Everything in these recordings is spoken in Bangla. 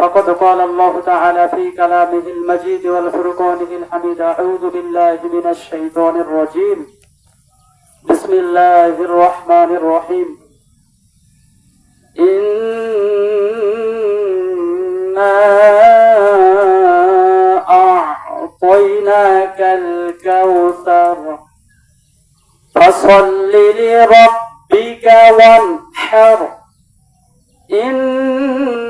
فقد قال الله تعالى في كلامه المجيد والفرقانه الحميد أعوذ بالله من الشيطان الرجيم بسم الله الرحمن الرحيم إنا أعطيناك الكوثر فصل لربك وانحر إن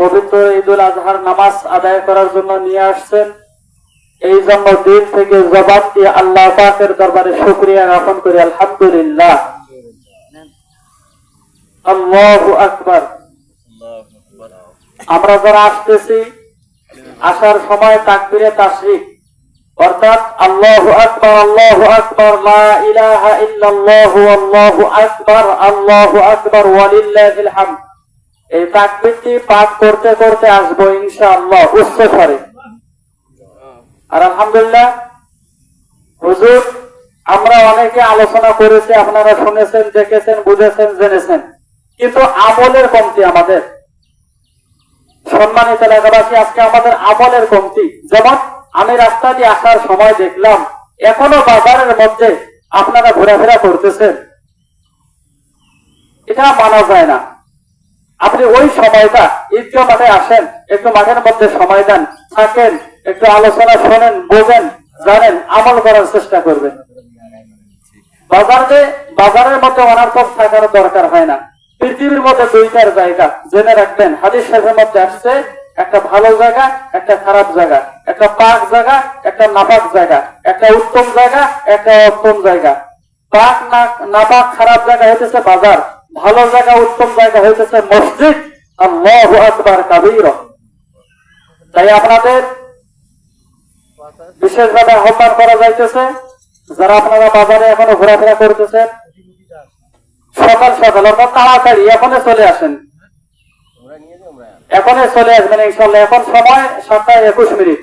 পবিত্র ঈদুল আজহার নামাজ আদায় করার জন্য নিয়ে আসছেন। এই জন্য দিন থেকে জবাব দিয়ে আল্লাহ পাকের দরবারে শুক্রিয়া জ্ঞাপন করি। আলহামদুলিল্লাহ। আমরা যারা আসতেছি, আসার সময় তাকবিরে তাশরিক। অর্থাৎ আল্লাহ আকবার, আল্লাহু আকবার, লা ইলাহা ইল্লাল্লাহু, আল্লাহু আকবার আল্লাহু আকবার, ওয়ালিল্লাহিল হামদ। এই তাকবীরটি পাঠ করতে করতে আসব ইনশাআল্লাহ, উচ্চ স্বরে। আর আলহামদুলিল্লাহ, হুজুর, আমরা অনেকে আলোচনা করেছি, আপনারা শুনেছেন, দেখেছেন, বুঝেছেন, জেনেছেন। কিন্তু আমলের কমতি আমাদের। সম্মানিত এলাকাবাসী, আজকে আমাদের আমলের কমতি। যেমন, আমি রাস্তা দিয়ে আসার সময় দেখলাম, এখনও বাজারের মধ্যে আপনারা ঘোরাফেরা করতেছেন। এটা মানা যায় না। আপনি ওই সময়টা ঈদগাহ মাঠে আসেন, একটু মাঠের মধ্যে সময় দেন, থাকেন, একটু আলোচনা শোনেন, বোঝেন, জানেন, আমল করার চেষ্টা করবেন। বাজারে, বাজারের মধ্যে থাকার দরকার হয় না। পৃথিবীর মধ্যে দুইটার জায়গা, জেনে রাখবেন, হাদিস মধ্যে আসছে, একটা ভালো জায়গা, একটা খারাপ জায়গা, একটা পাক জায়গা, একটা নাপাক জায়গা, একটা উত্তম জায়গা, একটা অত্তম জায়গা। পাক না, নাপাক খারাপ জায়গা হইতেছে বাজার। ভালো জায়গা উত্তম জায়গা হইতেছে মসজিদ আল্লাহু আকবার কাবীর। তাই আপনাদের বিশেষভাবে আহ্বান করা যাইতেছে যারা আপনারা বাজারে এখনও ঘোরাফেরা করতেছেন সকাল সকাল অর্থাৎ তাড়াতাড়ি এখনই চলে আসেন। এখনই চলে আসবেন ইনশাল্লাহ এখন সময় সাতটা একুশ মিনিট।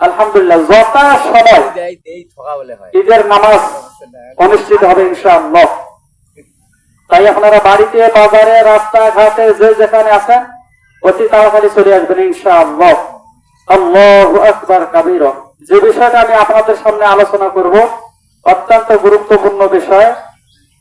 আলহামদুলিল্লাহ যথা সময় ঈদের নামাজ অনুষ্ঠিত হবে ইনশাআল্লাহ। তাই আপনারা বাড়িতে, বাজারে, রাস্তাঘাটে যে যেখানে আছেন, অতি তাড়াতাড়ি চলে আসবেন ইনশাআল্লাহ। আল্লাহ আকবার কাবির। যে বিষয়টা আমি আপনাদের সামনে আলোচনা করব, অত্যন্ত গুরুত্বপূর্ণ বিষয়।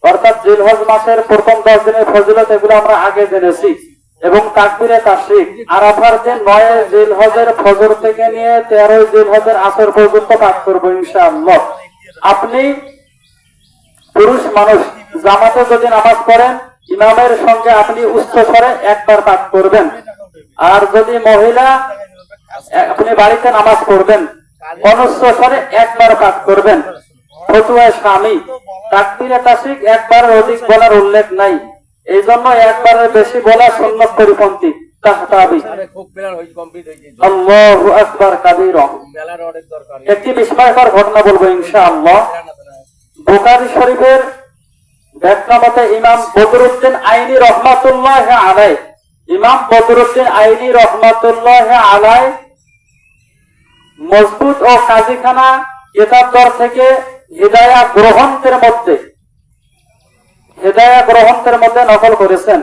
অর্থাৎ জিলহজ মাসের প্রথম দশ দিনের ফজিলত, এগুলো আমরা আগে জেনেছি। এবং তাকবিরে তাশরিক, আরাফার যে নয় জিলহজের ফজর থেকে নিয়ে তেরোই জিলহজের আসর পর্যন্ত পাঠ করব ইনশাআল্লাহ। আপনি পুরুষ মানুষ জামাতে যদি নামাজ পড়েন, ইমামের সঙ্গে আপনি উচ্চ স্বরে একবার পাঠ করবেন। আর যদি মহিলা, আপনি বাড়িতে নামাজ পড়বেন, অনুচ্চ একবার পাঠ করবেন। এই জন্য বেশি একটি বিস্ময়কর ঘটনা বলব ইনশাআল্লাহ। বুখারী শরীফের ব্যাখ্যা ইমাম বদরুদ্দিন আইনি রহমাতুল্লাহ আলাই ইমাম বদরুদ্দিন আইনি রহমাতুল্লাহ আলাই মজবুত ও কাজীখানা থেকে হৃদয়া গ্রহণের মধ্যে, হৃদয়া গ্রহণের মধ্যে নকল করেছেন।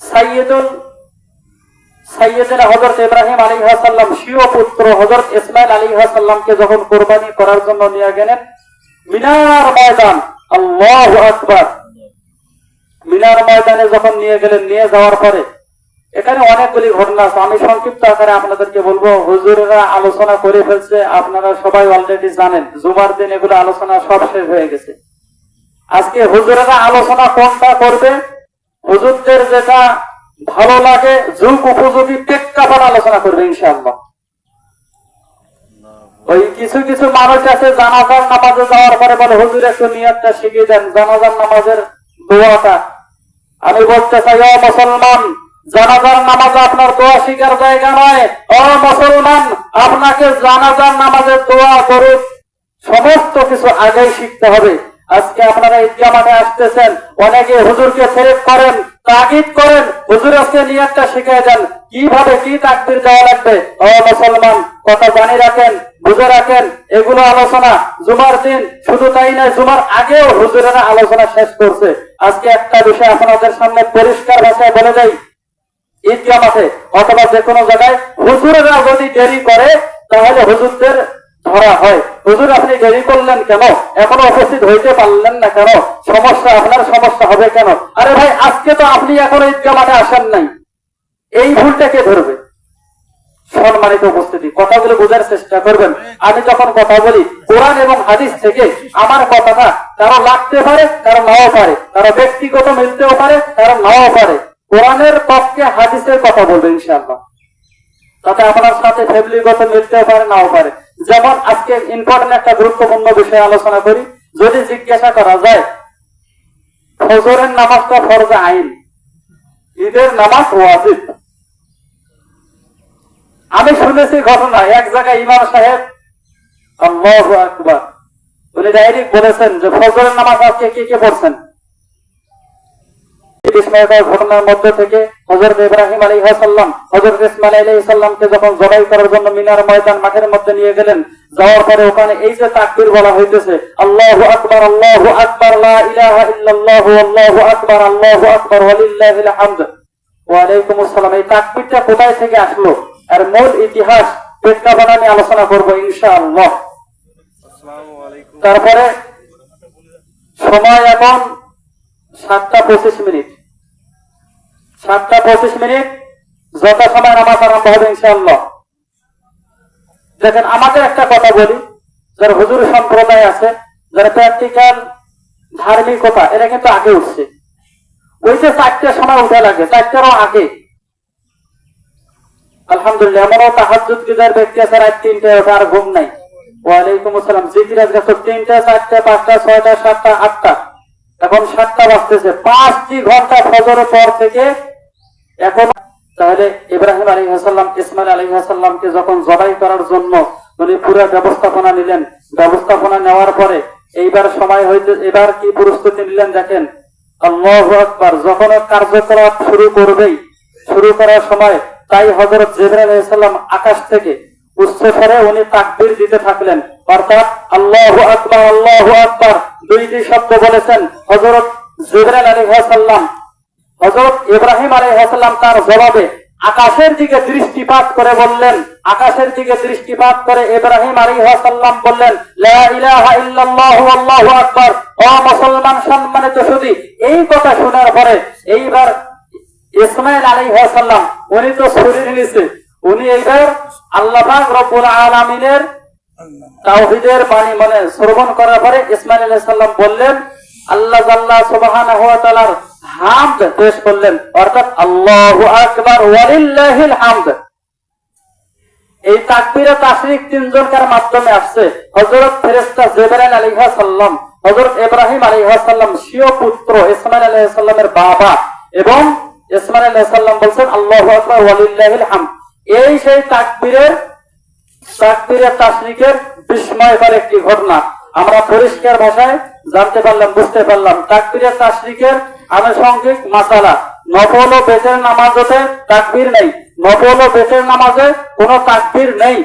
সাইয়দুল সাইয়েদিনা হজরত ইব্রাহিম আলী সাল্লাম, স্বীয় পুত্র হজরত ইসমাইল আলী সাল্লামকে যখন কোরবানি করার জন্য নিয়ে গেলেন, মিনার ময়দান আল্লাহ আকবার। মিনার ময়দানে যখন নিয়ে গেলেন, নিয়ে যাওয়ার পরে এখানে অনেকগুলি ঘটনা আছে। আমি সংক্ষিপ্ত আকারে আপনাদেরকে বলব, হুজুরেরা আলোচনা করে ফেলছে, আপনারা সবাই অলরেডি জানেন, জুমার দিন এগুলো আলোচনা সব শেষ হয়ে গেছে। আজকে হুজুরেরা আলোচনা কোনটা করবে? হুজুরদের যেটা ভালো লাগে, যুগ উপযোগী, প্রেক্ষাপট আলোচনা করবে, ইনশাআল্লাহ। ওই কিছু কিছু মানুষ আছে জানাজার নামাজে যাওয়ার পরে বলে, হুজুর, একটু নিয়তটা শিখিয়ে দেন জানাজার নামাজের দোয়াটা। আমি বলতে চাই, ও মুসলমান, জানাজার নামাজ আপনার দোয়া শিকার জায়গা নয়। ও মুসলমান, আপনাকে জানাজার নামাজের দোয়া করুন। সমস্ত কিছু আগেই শিখতে হবে। আজকে আপনারা ঈদগাহ মাঠে আসতেছেন, অনেকে হুজুরকে ফেরত করেন, তাগিদ করেন। হুজুর আজকে নিয়তটা শিখিয়ে দেন। কীভাবে কি তাকবির দেওয়া লাগবে? ও মুসলমান, কথা জানি রাখেন, বুঝে রাখেন, এগুলো আলোচনা। জুমার দিন শুধু তাই নয়, জুমার আগেও হুজুরেরা আলোচনা শেষ করছে। আজকে একটা বিষয় আপনাদের সামনে পরিষ্কার ভাষায় বলে দেয় ঈদগাহ মাঠে অথবা যে কোনো জায়গায় হুজুরেরা যদি দেরি করে, তাহলে হুজুরদের ধরা হয়। হুজুর, আপনি দেরি করলেন কেন? এখনও উপস্থিত হইতে পারলেন না কেন? সমস্যা, আপনার সমস্যা হবে কেন? আরে ভাই, আজকে তো আপনি এখনও ঈদগাহ মাঠে আসেন নাই। এই ভুলটা কে ধরবে? সম্মানিত উপস্থিতি কথাগুলো বোঝার চেষ্টা করবেন। আমি যখন কথা বলি, কোরআন এবং হাদিস থেকে আমার কথাটা কারও লাগতে পারে, কারও নাও পারে। কারও ব্যক্তিগত মিলতেও পারে, কারও নাও পারে। কোরআনের পক্ষে হাদিসের কথা বলবে, ইনশাআল্লাহ। তাতে আপনার সাথে ফ্যামিলিগত মিলতেও পারে, নাও পারে। যেমন আজকে ইম্পর্টেন্ট একটা গুরুত্বপূর্ণ বিষয়ে আলোচনা করি। যদি জিজ্ঞাসা করা যায়, ফজরের নামাজটা ফরজে আইন? ঈদের নামাজ ওয়াজিব। আমি শুনেছি ঘটনা, এক জায়গায় ইমাম সাহেব, আল্লাহ আকবার, উনি ডাইরেক্ট বলেছেন যে ফজরের নামাজ আজকে কে কে পড়ছেন? ঘটনার মধ্যে থেকে হজরত ইব্রাহিম আলী সাল্লাম হজরত ইসমাইল আলী সাল্লামকে যখন জবাই করার জন্য মিনার ময়দান মাঠের মধ্যে নিয়ে গেলেন, যাওয়ার পরে ওখানে এই যে তাকবীর বলা হইতেছে, আল্লাহু আকবার আল্লাহু আকবার আল্লাহু আকবার আল্লাহু আকবার, ওয়ালিল্লাহিল হামদ। ওয়ালাইকুম আসসালাম। এই তাকবীরটা কোথায় থেকে আসলো? আর মূল ইতিহাস প্রেক্ষাপট আমি আলোচনা করব ইনশাআল্লাহ। তারপরে সময় এখন সাতটা পঁচিশ মিনিট। সাতটা পঁচিশ মিনিট যত সময় নামাজ আরম্ভ হবে ইনশাআল্লাহ। দেখেন, আমাদের একটা কথা বলি, যারা হুজুর সম্প্রদায় আছে, যারা প্র্যাকটিক্যাল ধার্মিকতা, এটা কিন্তু আগে উঠছে। ওই যে চারটার সময় উঠে লাগে, চারটারও আগে। আলহামদুলিল্লাহ গিজার ব্যক্তি আছে, রাত আর ঘুম নাই। ওয়ালাইকুম আসসালাম তিনটা, চারটা, পাঁচটা, ছয়টা, সাতটা, আটটা। এখন সাতটা বাজতেছে, পাঁচটি ঘণ্টা ফজরের পর থেকে এখন তাহলে ইব্রাহিম আলী হাসাল্লাম ইসমাইল আলী হাসাল্লামকে যখন জবাই করার জন্য উনি পুরো ব্যবস্থাপনা নিলেন, ব্যবস্থাপনা নেওয়ার পরে এইবার সময় হইতে, এবার কি প্রস্তুতি নিলেন দেখেন, আল্লাহ আকবার, যখন কার্যকলাপ শুরু করবেই, শুরু করার সময় তাই হজরত আলাইহিসসালাম আকাশ থেকে উচ্চ স্বরে উনি তাকবীর দিতে থাকলেন। অর্থাৎ আল্লাহ আকবার আল্লাহ আকবার দুইটি শব্দ বলেছেন হজরত জিবরাইল আলাইহিসসালাম হজরত ইব্রাহিম আলাইহিসসালাম তার জবাবে আকাশের দিকে দৃষ্টিপাত করে বললেন, আকাশের দিকে দৃষ্টিপাত করে ইব্রাহিম আলাইহিসসালাম বললেন, লা ইলাহা ইল্লাল্লাহু ও মুসলমান সম্মানিত সুধী, এই কথা শোনার পরে এইবার ইসমাইল আলাইহিসসালাম উনি তো শরীর নিছে উনি এইবার আল্লাহ আলামিনের তাওহীদের বাণী মানে শ্রবণ করার পরে ইসমাইল আলাইহিস বললেন, আল্লাহ আল্লাহ তাআলার হামদ পেশ করলেন। অর্থাৎ ওয়ালিল্লাহিল হামদ। এই তাকবীরে তাশরিক তিনজনকার মাধ্যমে আসছে। হযরত ফেরেশতা জিবরাইল আলাইহিস সালাম, হযরত ইব্রাহিম আলাইহিস সালাম, স্বীয় পুত্র ইসমাইল আলাইহিস সালামের বাবা এবং ইসমাইল আলাইহিস সালাম বলছেন, আল্লাহু আকবার ওয়ালিল্লাহিল হামদ এই সেই তাকবীরের তাকবীরে তাশরিকের বিস্ময়কর একটি ঘটনা। আমরা পরিষ্কার ভাষায় জানতে পারলাম, বুঝতে পারলাম তাকবীরে তাশরিকের আনুষঙ্গিক মাসালা, নফল ও বেতের নামাজতে তাকবীর নেই। নফল ও বেতের নামাজে কোনো তাকবীর নেই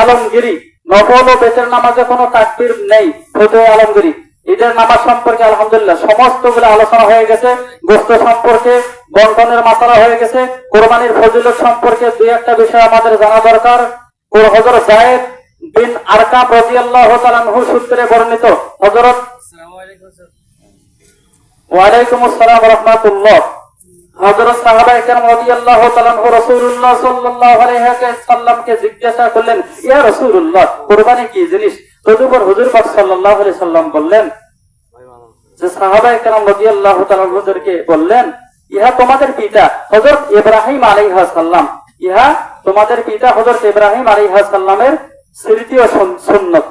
আলমগিরি। নফল ও বেতের নামাজে কোনো তাকবীর নেই, ফতুয়ায় আলমগিরি। ঈদের নামাজ সম্পর্কে আলহামদুলিল্লাহ সমস্তগুলো আলোচনা হয়ে গেছে। গোস্ত সম্পর্কে বন্টনের মাসালা হয়ে গেছে। কোরবানির ফজিলত সম্পর্কে দুই একটা বিষয় আমাদের জানা দরকার। ওর হজরত জায়েদ বিন রাদিয়াল্লাহু আনহু সূত্রে বর্ণিত। হযরত ওয়ালাইকুম আসসালাম ওয়া রাহমাতুল্লাহ। হযরত সাহাবা একরাম রাদিয়াল্লাহু রাসূলুল্লাহ সাল্লাল্লাহু আলাইহি সাল্লামকে জিজ্ঞাসা করলেন ইয়া রাসূলুল্লাহ কুরবানি কি জিনিস? তদুপর হুজুর পাক সাল্লাল্লাহু আলাইহি সাল্লাম বললেন যে সাহাবা একরাম রাদিয়াল্লাহু তাআলা হুজুরকে বললেন ইহা তোমাদের পিতা, হযরত ইব্রাহিম আলাইহিস সালাম ইহা তোমাদের পিতা, হযরত ইব্রাহিম আলাইহিস সালামের স্মৃতি ও সুন্নত।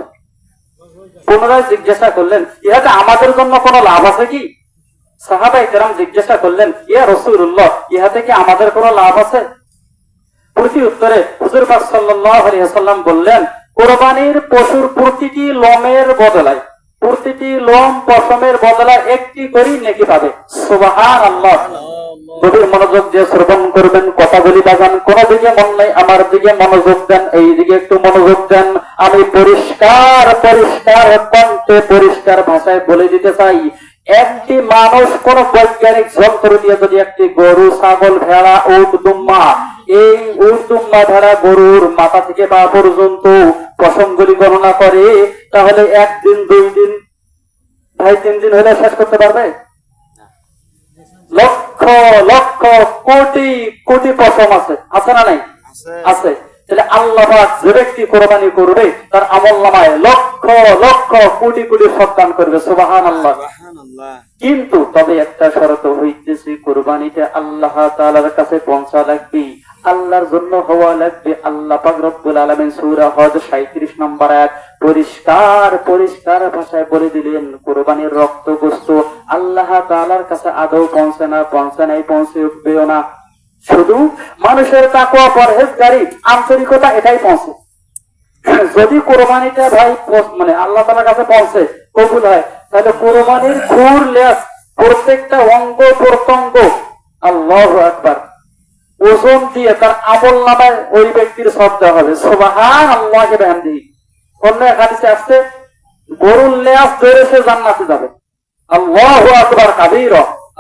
পুনরায় জিজ্ঞাসা করলেন, ইহাতে আমাদের জন্য কোনো লাভ আছে কি? সাহাবা একরাম জিজ্ঞাসা করলেন, ইয়া রসুল্লাহ ইহা থেকে আমাদের কোনো লাভ আছে? প্রতি উত্তরে হুজুর পাক সাল্লাল্লাহু বললেন, কোরবানির পশুর প্রতিটি লোমের বদলায়, প্রতিটি লোম পশমের বদলায় একটি করি নেকি পাবে। সুবহানাল্লাহ। গভীর মনোযোগ দিয়ে শ্রবণ করবেন কথাগুলি বাগান কোন দিকে মন নাই, আমার দিকে মনোযোগ দেন, এই দিকে একটু মনোযোগ দেন। আমি পরিষ্কার পরিষ্কার কণ্ঠে, পরিষ্কার ভাষায় বলে দিতে চাই, একটি মানুষ কোন বৈজ্ঞানিক যন্ত্র দিয়ে যদি একটি গরু, ছাগল, ভেড়া, উট, দুম্মা, এই উট, দুম্মা, ভেড়া, গরুর মাথা থেকে পা পর্যন্ত পশমগুলি গণনা করে, তাহলে একদিন, দুই দিন, ভাই, তিন দিন হলে শেষ করতে পারবে? লক্ষ লক্ষ কোটি কোটি পশম আছে। আছে না নাই? আছে। তাহলে আল্লাহ যে ব্যক্তি কোরবানি করবে তার আমল নামায় লক্ষ লক্ষ কোটি কোটি সন্তান করবে। সুবাহান আল্লাহ কিন্তু তবে একটা শরত হইতেছে কোরবানিতে আল্লাহ তাআলার কাছে পৌঁছা লাগবে। আল্লাহর জন্য হওয়া লাগবে। আল্লাহ পাক রব্বুল আলামিন সূরা হজ 37 নম্বর আয়াত পরিষ্কার পরিষ্কার ভাষায় বলে দিলেন কোরবানির রক্ত গোস্ত আল্লাহ তালার কাছে আদৌ পৌঁছে না, পৌঁছে নাই, পৌঁছে উঠবেও না। শুধু মানুষের তাকওয়া, পরহেজগারি, আন্তরিকতা এটাই পৌঁছে। যদি কোরবানিটা ভাই মানে আল্লাহ তালার কাছে পৌঁছে, কবুল হয়, তাহলে কোরবানির খুর লেস প্রত্যেকটা অঙ্গ, প্রত্যঙ্গ, আল্লাহ একবার ওজন দিয়ে তার আমল নামায় ওই ব্যক্তির সব দেওয়া হবে। সোবাহান আল্লাহকে ব্যান্দি অন্য এক আসছে, গরুর লেয়াস ধরে সে জান্নাতে যাবে। আল্লাহ আকবার কাবির,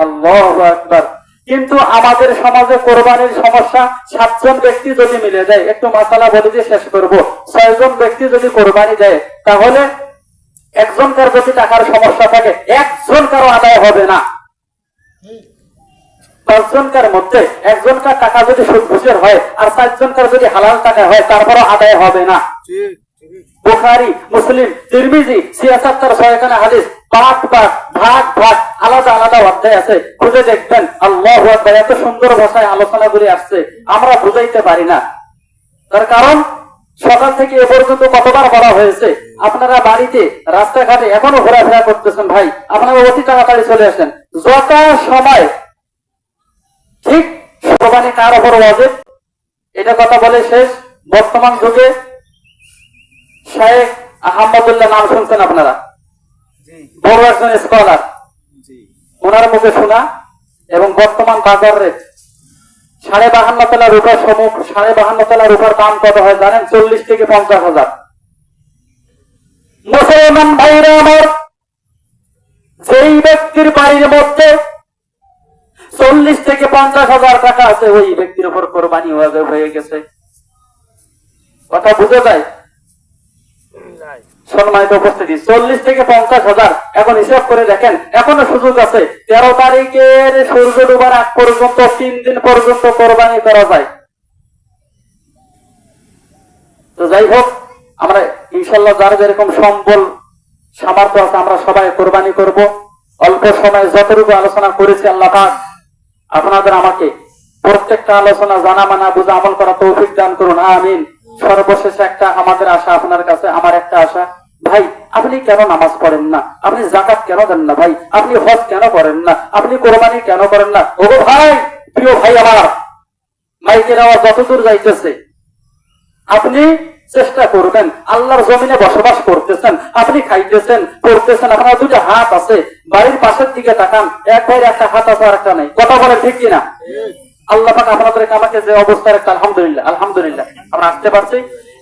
আল্লাহ আকবার। কিন্তু আমাদের সমাজে কোরবানির সমস্যা, সাতজন ব্যক্তি যদি মিলে যায়, একটু মশালা বলে দিয়ে শেষ করব। ছয়জন ব্যক্তি যদি কোরবানি দেয়, তাহলে একজনকার যদি টাকার সমস্যা থাকে একজন কারও আদায় হবে না। পাঁচজনকার মধ্যে একজনকার টাকা যদি সুদ ঘুষের হয়, আর চারজনকার যদি হালাল টাকা হয়, তারপরও আদায় হবে না। বুখারি, মুসলিম, তিরমিজি সিয়াসাত্তর ছয়খানা হাদিস পাঠ পাঠ ভাগ ভাগ, আলাদা আলাদা অধ্যায় আছে। খুঁজে দেখবেন, আল্লাহ এত সুন্দর ভাষায় আলোচনা করে আসছে, আমরা বুঝাইতে পারি না। তার কারণ, সকাল থেকে এ পর্যন্ত কতবার বলা হয়েছে, আপনারা বাড়িতে, রাস্তাঘাটে এখনও ঘোরাফেরা করতেছেন ভাই, আপনারা অতি তাড়াতাড়ি চলে আসেন। যত সময়, ঠিক কোরবানি কার ওপর ওয়াজিব, এটা কথা বলে শেষ। বর্তমান যুগে শেখ আহমদুল্লাহ নাম শুনছেন আপনারা? বড় একজন স্কলার ওনার মুখে শোনা এবং বর্তমান বাজার রেট সাড়ে বাহান্ন তলা রূপার সমুখ সাড়ে বাহান্ন তলা রূপার দাম কত হয় জানেন? চল্লিশ থেকে পঞ্চাশ হাজার। মুসলমান ভাইরা আমার যেই ব্যক্তির বাড়ির মধ্যে চল্লিশ থেকে পঞ্চাশ হাজার টাকা আছে ওই ব্যক্তির উপর কোরবানি হয়ে গেছে। কথা বুঝে যায়? সম্মানিত উপস্থিতি, চল্লিশ থেকে পঞ্চাশ হাজার, এখন করে দেখেন, এখনও সুযোগ আছে। তেরো তারিখের সূর্য ডুবার আগ পর্যন্ত, তিন দিন পর্যন্ত কোরবানি করা যায়। তো যাই হোক, আমরা ইনশাল্লাহ যার যেরকম সম্বল, সামর্থ্য আছে, আমরা সবাই কোরবানি করব। অল্প সময় যতটুকু আলোচনা করেছি আল্লাহ আপনাদের আমাকে প্রত্যেকটা আলোচনা জানা মানা বুঝা আমল করা তৌফিক দান করুন। আমিন। সর্বশেষে একটা আমাদের আশা আপনার কাছে, আমার একটা আশা। ভাই, আপনি কেন নামাজ পড়েন না? আপনি জাকাত কেন দেন না ভাই? আপনি হজ কেন করেন না? আপনি কোরবানি কেন করেন না? ওগো ভাই, প্রিয় ভাই আমার, মাইকের আওয়াজ যতদূর যাইতেছে, আপনি চেষ্টা করবেন, আল্লাহর জমিনে বসবাস করতেছেন, আপনি খাইতেছেন, পড়তেছেন, আপনার দুটো হাত আছে, বাড়ির পাশের দিকে তাকান, এক ভাইয়ের একটা হাত আছে আর একটা নেই। কথা বলে ঠিক কিনা? আল্লাহ পাক আপনাদেরকে আমাকে যে অবস্থায় একটা আলহামদুলিল্লাহ আলহামদুলিল্লাহ, আমরা আসতে পারছি।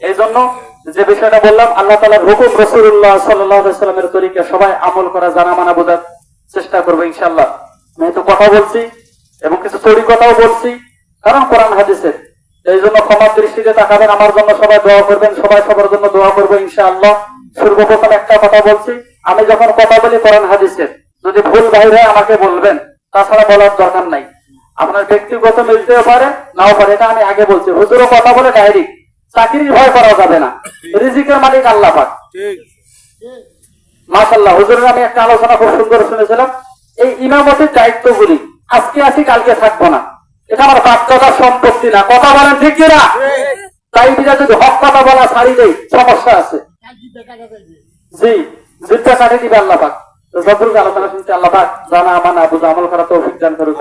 এই জন্য যে বিষয়টা বললাম, আল্লাহ তালার হুকুম রসুল্লাহ সাল্লামের তরিকে সবাই আমল করা, জানা মানা বোঝার চেষ্টা করব ইনশাল্লাহ আমি তো কথা বলছি এবং কিছু তরি কথাও বলছি, কারণ কোরআন হাদিসের। এই জন্য ক্ষমার দৃষ্টিতে তাকাবেন, আমার জন্য সবাই দোয়া করবেন, সবাই সবার জন্য দোয়া করব ইনশাআল্লাহ। সর্বপ্রথম একটা কথা বলছি, আমি যখন কথা বলি কোরআন হাদিসের, যদি ভুল বাইরে আমাকে বলবেন, তাছাড়া বলার দরকার নাই। আপনার ব্যক্তিগত মিলতেও পারে নাও পারে এটা আমি আগে বলছি। হুজুরও কথা বলে ডাইরেক্ট চাকরির ভয় করা যাবে না। রিজিকের মালিক আল্লাহ পাক। ঠিক। মাশাল্লাহ হুজুরের আমি একটা আলোচনা খুব সুন্দর শুনেছিলাম। এই ইমামতির দায়িত্বগুলি আজকে আসি কালকে থাকব না। এটা আমার বাধ্যতার সম্পত্তি না। কথা বলেন ঠিক কিনা? তাই বিরা যদি হক কথা বলা ছাড়ি দেয় সমস্যা আছে। জি জিদ্দা কাটে দিবে আল্লাহ পাক। তো যতটুকু আলোচনা শুনছি আল্লাহ পাক জানা আমানা বুঝা আমল করা তৌফিক দান করুক